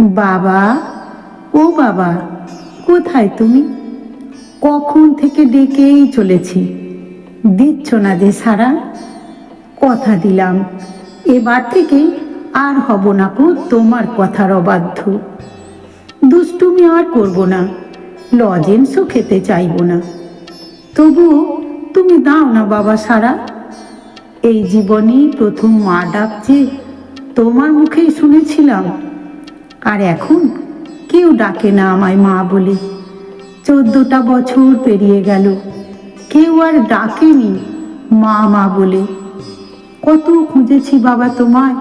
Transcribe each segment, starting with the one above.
বাবা, ও বাবা, কোথায় তুমি? কখন থেকে ডেকেই চলেছি? দিচ্ছ না যে সারা? কথা দিলাম। এবার থেকে আর হব না কো তোমার কথার অবাধ্য। দুষ্টুমি আর করব না। লজেন্সও খেতে চাইব না। তবুও তুমি দাও না বাবা সারা। এই জীবনেই প্রথম মা ডাক যে তোমার মুখেই শুনেছিলাম। আর এখন কেউ ডাকে না আমায় মা বলে। চোদ্দটা বছর পেরিয়ে গেল, কেউ আর ডাকেনি মা মা বলে। কত খুঁজেছি বাবা তোমায়,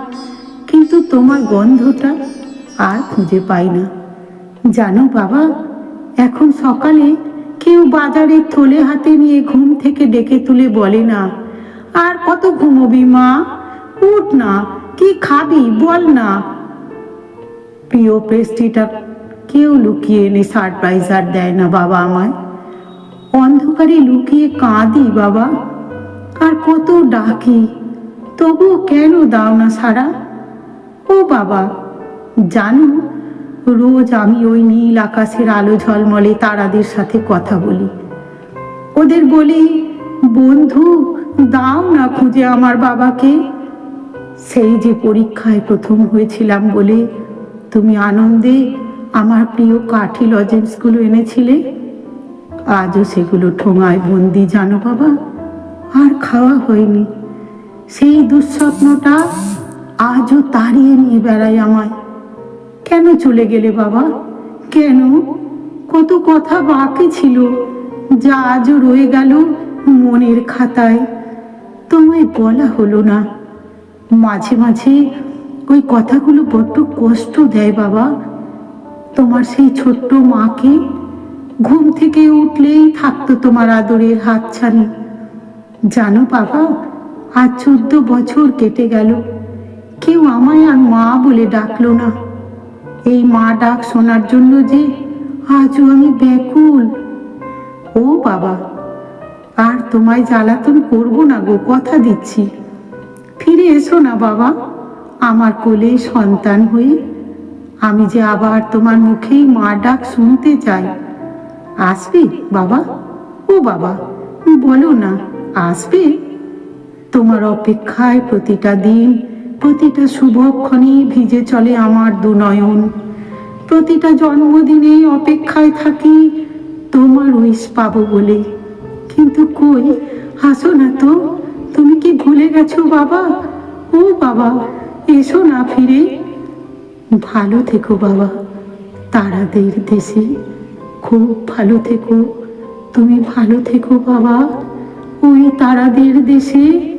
কিন্তু তোমার গন্ধটা আর খুঁজে পাই না। জানো বাবা, এখন সকালে কেউ বাজারে থলে হাতে নিয়ে ঘুম থেকে ডেকে তুলে বলে না, আর কত ঘুমবি মা? উঠ না, কি খাবি বল না। প্রিয় পেস্ট্রিটা কেউ লুকিয়ে এনে সারপ্রাইজ আর দেয় না বাবা আমায়। অন্ধকারে লুকিয়ে কাঁদি বাবা। আর কত ডাকি তবু কেন দাও না সারা? ও বাবা, জানো, রোজ আমি ওই নীল আকাশের আলো ঝলমলে তারাদের সাথে কথা বলি। ওদের বলি, বন্ধু, দাও না খুঁজে আমার বাবাকে। সেই যে পরীক্ষায় প্রথম হয়েছিলাম বলে তুমি আনন্দে আমার প্রিয় কাঠি লজেন্সগুলো এনেছিলে? আজও সেগুলো ঠোঙায় বন্দি, জানো বাবা? আর খাওয়া হয়নি। সেই দুঃস্বপ্নটা আজও তাড়িয়ে নিয়ে বেড়ায় আমায়। কেন চলে গেলে বাবা? কেন? কত কথা বাকি ছিল যা আজও রয়ে গেল মনের খাতায়। তোমায় বলা হলো না। মাঝে মাঝে ওই কথাগুলো বড্ড কষ্ট দেয় বাবা। তোমার সেই ছোট্ট মাকে ঘুম থেকে উঠলেই থাকতো তোমার আদরের হাতছানি। জানো বাবা, আজ চোদ্দ বছর কেটে গেল। কেউ আমায় আর মা বলে ডাকলো না। এই মা ডাক শোনার জন্য যে আজও আমি ব্যাকুল। ও বাবা, আর তোমায় জ্বালাতন করব না গো, কথা দিচ্ছি। ফিরে এসো না বাবা। আমার কোলে সন্তান হয়ে আমি যে আবার তোমার মুখেই মা ডাক শুনতে চাই। আসবে বাবা? ও বাবা, বলো না, আসবে? তোমার অপেক্ষায় প্রতিটা দিন, প্রতিটা শুভক্ষণে ভিজে চলে আমার দুনয়ন প্রতিটা জন্মদিনে অপেক্ষায় থাকি, তোমার উইস পাবো বলে। কিন্তু কই? হাসো না তো, তুমি কি ভুলে গেছো বাবা? ও বাবা এসো না ফিরে। ভালো থেকো বাবা, তারাদের দেশে খুব ভালো থেকো। তুমি ভালো থেকো বাবা, ওই তারাদের দেশে